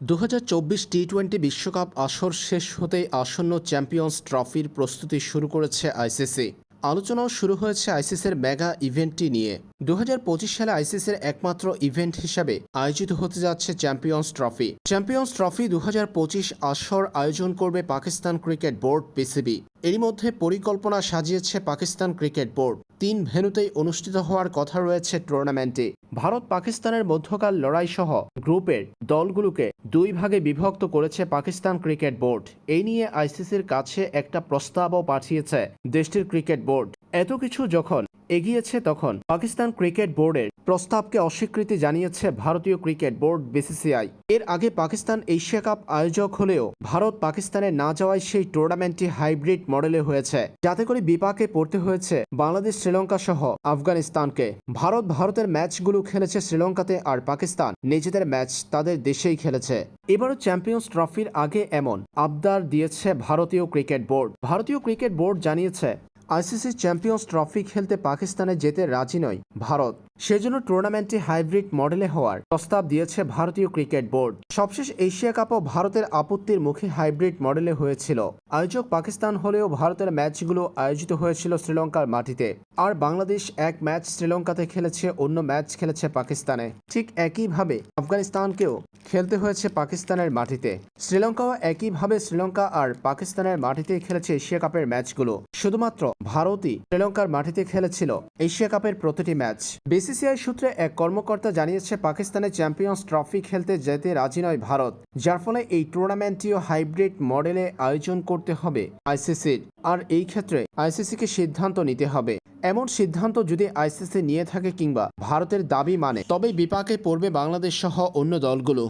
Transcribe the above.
দু T twenty বিশ্বকাপ আসর শেষ হতেই আসন্ন চ্যাম্পিয়ন্স ট্রফির প্রস্তুতি শুরু করেছে আইসিসি। আলোচনাও শুরু হয়েছে আইসিসির মেগা ইভেন্টটি নিয়ে। দু হাজার পঁচিশ সালে আইসিসির একমাত্র ইভেন্ট হিসাবে আয়োজিত হতে যাচ্ছে চ্যাম্পিয়ন্স ট্রফি। চ্যাম্পিয়ন্স ট্রফি দু আসর আয়োজন করবে পাকিস্তান ক্রিকেট বোর্ড পিসিবি। এরই মধ্যে পরিকল্পনা সাজিয়েছে পাকিস্তান ক্রিকেট বোর্ড। তিন ভেন্যুতেই অনুষ্ঠিত হওয়ার কথা রয়েছে টুর্নামেন্টে। ভারত পাকিস্তানের মধ্যকার লড়াই সহ গ্রুপের দলগুলোকে দুই ভাগে বিভক্ত করেছে পাকিস্তান ক্রিকেট বোর্ড। এই নিয়ে আইসিসির কাছে একটা প্রস্তাবও পাঠিয়েছে দেশটির ক্রিকেট বোর্ড। এত কিছু যখন এগিয়েছে তখন। পাকিস্তান ক্রিকেট বোর্ডের প্রস্তাবকে অস্বীকৃতি জানিয়েছে ভারতীয় ক্রিকেট বোর্ড বিসিসিআই। এর আগে পাকিস্তান এশিয়া কাপ আয়োজক হলেও ভারত পাকিস্তানে না যাওয়ায় সেই টুর্নামেন্টটি হাইব্রিড মডেলে হয়েছে। যাতে করে বিপাকে পড়তে হয়েছে বাংলাদেশ শ্রীলঙ্কা সহ আফগানিস্তানকে। ভারত ভারতের ম্যাচগুলো খেলেছে শ্রীলঙ্কাতে আর পাকিস্তান নিজেদের ম্যাচ তাদের দেশেই খেলেছে। এবারও চ্যাম্পিয়ন্স ট্রফির আগে এমন আবদার দিয়েছে ভারতীয় ক্রিকেট বোর্ড। ভারতীয় ক্রিকেট বোর্ড জানিয়েছে আইসিসি চ্যাম্পিয়ন্স ট্রফি খেলতে পাকিস্তানে যেতে রাজি নয় ভারত। সেজন্য টুর্নামেন্টটি হাইব্রিড মডেলে হওয়ার প্রস্তাব দিয়েছে ভারতীয় ক্রিকেট বোর্ড। সবশেষ এশিয়া কাপও ভারতের আপত্তির মুখে হাইব্রিড মডেলে হয়েছিল। আয়োজক পাকিস্তান হলেও ভারতের ম্যাচগুলো আয়োজিত হয়েছিল শ্রীলঙ্কার মাটিতে। আর বাংলাদেশ এক ম্যাচ শ্রীলঙ্কাতে খেলেছে, অন্য ম্যাচ খেলেছে পাকিস্তানে। ঠিক একইভাবে আফগানিস্তানকেও খেলতে হয়েছে পাকিস্তানের মাটিতে। শ্রীলঙ্কাও একইভাবে শ্রীলঙ্কা আর পাকিস্তানের মাটিতে খেলেছে এশিয়া কাপের ম্যাচগুলো। শুধুমাত্র ভারতই শ্রীলঙ্কার মাটিতে খেলেছিল এশিয়া কাপের প্রতিটি ম্যাচ। বিসিসিআই সূত্রে এক কর্মকর্তা জানিয়েছে, পাকিস্তানের চ্যাম্পিয়ন্স ট্রফি খেলতে যেতে রাজি নয় ভারত, যার ফলে এই টুর্নামেন্টটিও হাইব্রিড মডেলে আয়োজন করতে হবে আইসিসির। আর এই ক্ষেত্রে আইসিসিকে সিদ্ধান্ত নিতে হবে। এমন সিদ্ধান্ত যদি আইসিসি নিয়ে থাকে কিংবা ভারতের দাবি মানে তবে বিপাকে পড়বে বাংলাদেশ সহ অন্য দলগুলো।